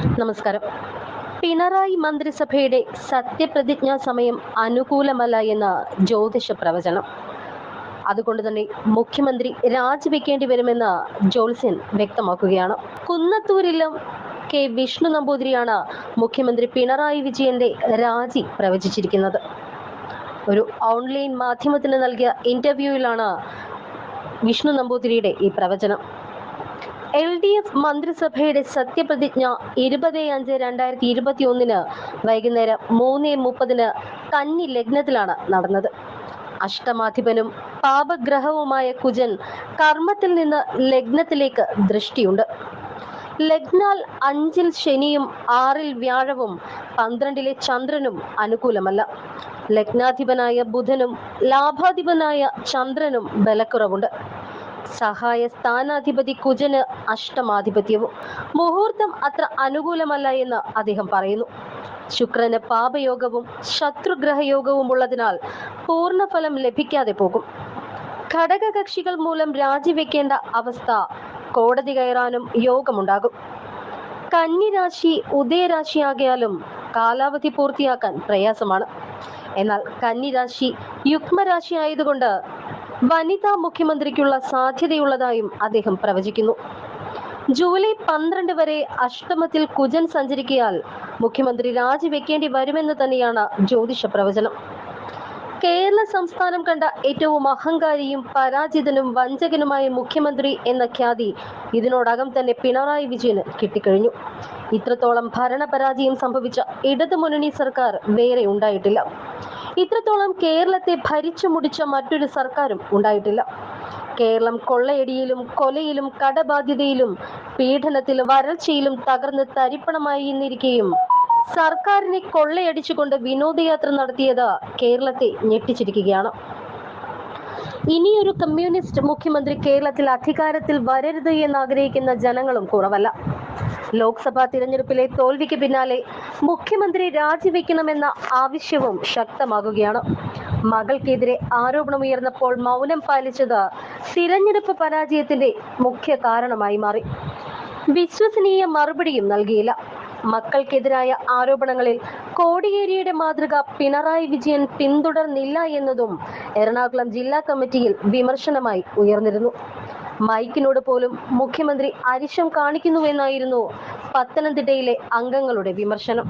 നമസ്കാരം. പിണറായി മന്ത്രിസഭയുടെ സത്യപ്രതിജ്ഞാ സമയം അനുകൂലമല്ല എന്ന ജ്യോതിഷ പ്രവചനം അതുകൊണ്ട് തന്നെ മുഖ്യമന്ത്രി രാജിവെക്കേണ്ടി വരുമെന്ന് ജോത്സ്യൻ വ്യക്തമാക്കുകയാണ്. കുന്നത്തൂരിലും കെ വിഷ്ണു നമ്പൂതിരിയാണ് മുഖ്യമന്ത്രി പിണറായി വിജയന്റെ രാജി പ്രവചിച്ചിരിക്കുന്നത്. ഒരു ഓൺലൈൻ മാധ്യമത്തിന് നൽകിയ ഇന്റർവ്യൂവിലാണ് വിഷ്ണു നമ്പൂതിരിയുടെ ഈ പ്രവചനം. എൽ ഡി എഫ് മന്ത്രിസഭയുടെ സത്യപ്രതിജ്ഞ ഇരുപത് അഞ്ച് രണ്ടായിരത്തി ഇരുപത്തി ഒന്നിന് വൈകുന്നേരം മൂന്ന് മുപ്പതിന് കന്നി ലഗ്നത്തിലാണ് നടന്നത്. അഷ്ടമാധിപനും പാപഗ്രഹവുമായ കുജൻ കർമ്മത്തിൽ നിന്ന് ലഗ്നത്തിലേക്ക് ദൃഷ്ടിയുണ്ട്. ലഗ്നാൽ അഞ്ചിൽ ശനിയും ആറിൽ വ്യാഴവും പന്ത്രണ്ടിലെ ചന്ദ്രനും അനുകൂലമല്ല. ലഗ്നാധിപനായ ബുധനും ലാഭാധിപനായ ചന്ദ്രനും ബലക്കുറവുണ്ട്. സഹായ സ്ഥാനാധിപതി കുജന് അഷ്ടമാധിപത്യവും. മുഹൂർത്തം അത്ര അനുകൂലമല്ല എന്ന് അദ്ദേഹം പറയുന്നു. ശുക്രന് പാപയോഗവും ശത്രുഗ്രഹയോഗവും ഉള്ളതിനാൽ പൂർണഫലം ലഭിക്കാതെ പോകും. ഘടകകക്ഷികൾ മൂലം രാജിവെക്കേണ്ട അവസ്ഥ കോടതി കയറാനും യോഗമുണ്ടാകും. കന്നിരാശി ഉദയരാശിയാകിയാലും കാലാവധി പൂർത്തിയാക്കാൻ പ്രയാസമാണ്. എന്നാൽ കന്നിരാശി യുഗ്മരാശി ആയതുകൊണ്ട് വനിതാ മുഖ്യമന്ത്രിക്കുള്ള സാധ്യതയുള്ളതായും അദ്ദേഹം പ്രവചിക്കുന്നു. ജൂലൈ പന്ത്രണ്ട് വരെ അഷ്ടമത്തിൽ കുജൻ സഞ്ചരിക്കിയാൽ മുഖ്യമന്ത്രി രാജിവെക്കേണ്ടി വരുമെന്ന് തന്നെയാണ് ജ്യോതിഷ പ്രവചനം. കേരള സംസ്ഥാനം കണ്ട ഏറ്റവും അഹങ്കാരിയും പരാജിതനും വഞ്ചകനുമായ മുഖ്യമന്ത്രി എന്ന ഖ്യാതി ഇതിനോടകം തന്നെ പിണറായി വിജയന് കിട്ടിക്കഴിഞ്ഞു. ഇത്രത്തോളം ഭരണപരാജയം സംഭവിച്ച ഇടതുമുന്നണി സർക്കാർ വേറെ ഉണ്ടായിട്ടില്ല. ഇത്രത്തോളം കേരളത്തെ ഭരിച്ചു മുടിച്ച മറ്റൊരു സർക്കാരും ഉണ്ടായിട്ടില്ല. കേരളം കൊള്ളയടിയിലും കൊലയിലും കടബാധ്യതയിലും പീഡനത്തിലും വരൾച്ചയിലും തകർന്ന് തരിപ്പണമായി ഇന്നിരിക്കുകയും സർക്കാരിനെ കൊള്ളയടിച്ചുകൊണ്ട് വിനോദയാത്ര നടത്തിയത് കേരളത്തെ ഞെട്ടിച്ചിരിക്കുകയാണ്. ഇനിയൊരു കമ്മ്യൂണിസ്റ്റ് മുഖ്യമന്ത്രി കേരളത്തിൽ അധികാരത്തിൽ വരരുത് എന്ന് ആഗ്രഹിക്കുന്ന ജനങ്ങളും കുറവല്ല. ലോക്സഭാ തിരഞ്ഞെടുപ്പിലെ തോൽവിക്ക് പിന്നാലെ മുഖ്യമന്ത്രി രാജിവെക്കണമെന്ന ആവശ്യവും ശക്തമാകുകയാണ്. മകൾക്കെതിരെ ആരോപണമുയർന്നപ്പോൾ മൗനം പാലിച്ചത് തിരഞ്ഞെടുപ്പ് പരാജയത്തിന്റെ മുഖ്യ കാരണമായി മാറി. വിശ്വസനീയ മറുപടിയും നൽകിയില്ല. മക്കൾക്കെതിരായ ആരോപണങ്ങളിൽ കോടിയേരിയുടെ മാതൃക പിണറായി വിജയൻ പിന്തുടർന്നില്ല എന്നതും എറണാകുളം ജില്ലാ കമ്മിറ്റിയിൽ വിമർശനമായി ഉയർന്നിരുന്നു. മൈക്കിനോട് പോലും മുഖ്യമന്ത്രി അരിശം കാണിക്കുന്നുവെന്നായിരുന്നു പത്തനംതിട്ടയിലെ അംഗങ്ങളുടെ വിമർശനം.